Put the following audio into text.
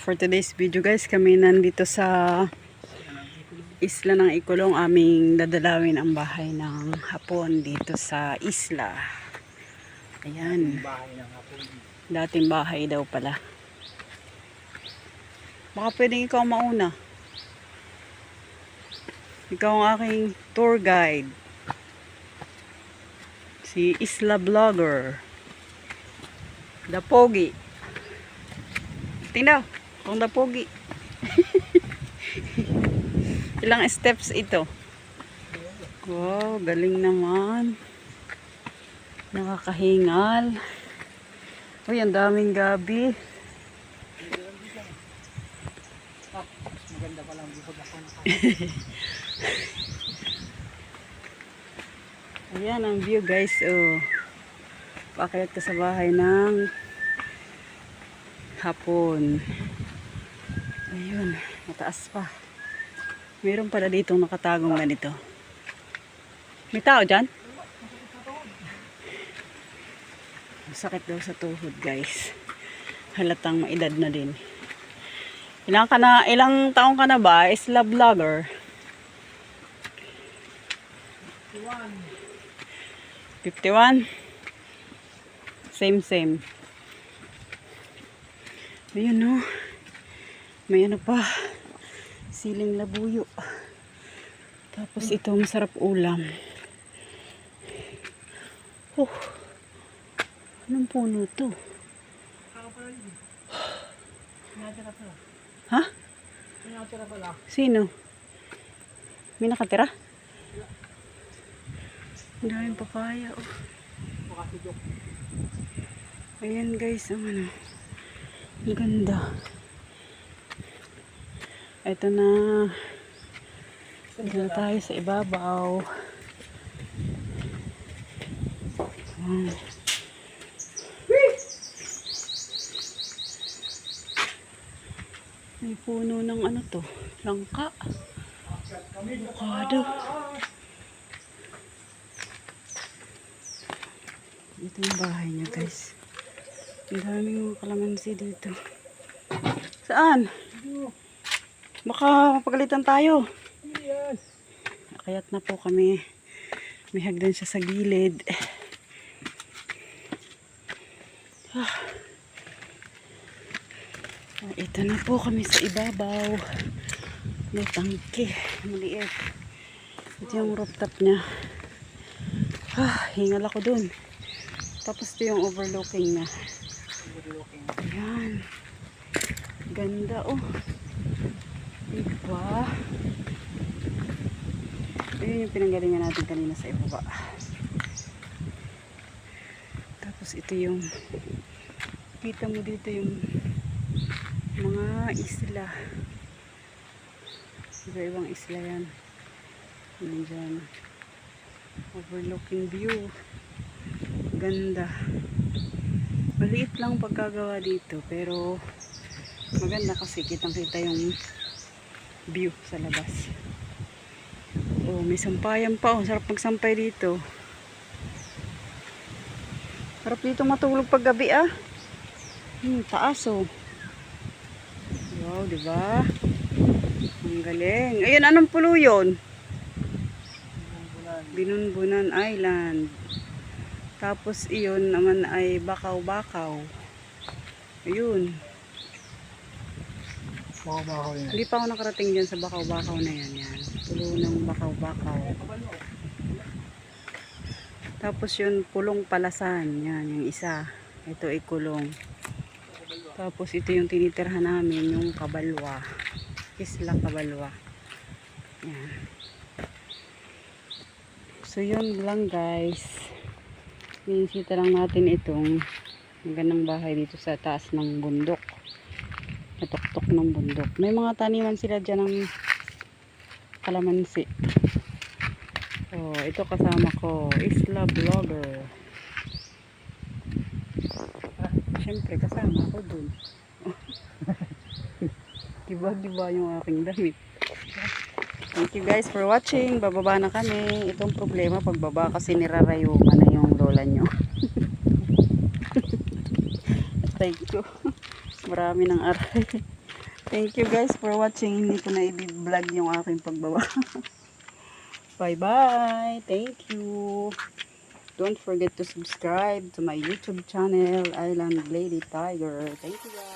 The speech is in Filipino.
for today's video guys, kami nandito sa isla ng Ikulong. Aming dadalawin ang bahay ng hapon dito sa isla. Ayan. Dating bahay daw pala. Baka pwedeng ikaw mauna. Ikaw ang aking tour guide. Si Isla Vlogger. The Pogi. Tingnan, kung The Pogi. Ilang steps ito? Wow, galing naman. Nakakahingal. Uy, ang daming gabi. Maganda pa lang bukod ako. Ayan ang view guys. Oh. Paakayat ka sa bahay ng hapon. Ayun, mataas pa. Meron pala dito nakatagong ganito. May tao dyan? Sakit daw sa tuhod guys. Halatang maedad na din. Ilang ka na, ilang taong ka na ba? Isla vlogger. 51 same same ayun no? May ano pa? Siling labuyo. Tapos ito masarap ulam. Oh anong puno to? Ha? Sino? May nakatira? Ang daming papaya oh. Ayan guys, ang ano. Ganda. Ito na. Ito na tayo sa ibabaw. Ayan. May puno ng ano to? Langka. Avocado. Ito yung bahay niya guys. Ang daming mga kalamansi dito. Saan? Baka mapagalitan tayo. Kayat na po kami. May hagdan siya sa gilid. Ah. Ah, Ito na po kami sa ibabaw. May tangke. Maliit. Ito yung rooftop niya. Ah, hingal ako dun. Tapos ito yung overlooking na. Overlooking. Ayan. Ganda oh. Diba? Ayun yung pinanggalingan natin kanina sa ibaba. Tapos ito yung kita mo dito yung mga isla. Iba-ibang isla yan. Yan dyan. Overlooking view. Ganda. Maliit lang pagkagawa dito pero maganda kasi kitang kita yung view sa labas. Oh, may sampayan pa. Oh, sarap magsampay dito. Sarap dito matulog pag gabi ah. Hmm, taas oh. Wow, di ba? Ang galing. Ayun, anong pulo yun? Binunbunan Island. Tapos iyon naman ay Bakaw-Bakaw. Ayun. Baka ba ako yun? Hindi pa ako nakarating dyan sa Bakaw-Bakaw na yan. yan. Pulo ng Bakaw-Bakaw. Tapos yun, Pulong Palasan. Yan, yung isa. Ito ay kulong. Tapos ito yung tinitirhan namin, yung Kabalwa. Isla Kabalwa. Yan. So yun lang guys. Inisita lang natin itong magandang bahay dito sa taas ng bundok. Natuktok ng bundok. May mga taniman sila dyan ng kalamansi. Oh, ito kasama ko, Isla Vlogger. Siyempre, kasama ako dun. diba, diba yung aking damit. Thank you guys for watching. Bababa na kami. Itong problema, pagbaba kasi nirarayuman na yung lola nyo. Thank you. Marami ng aray. Thank you guys for watching. Hindi ko na i-vlog yung aking pagbawa. Bye-bye. Thank you. Don't forget to subscribe to my YouTube channel, Island Lady Tiger. Thank you guys.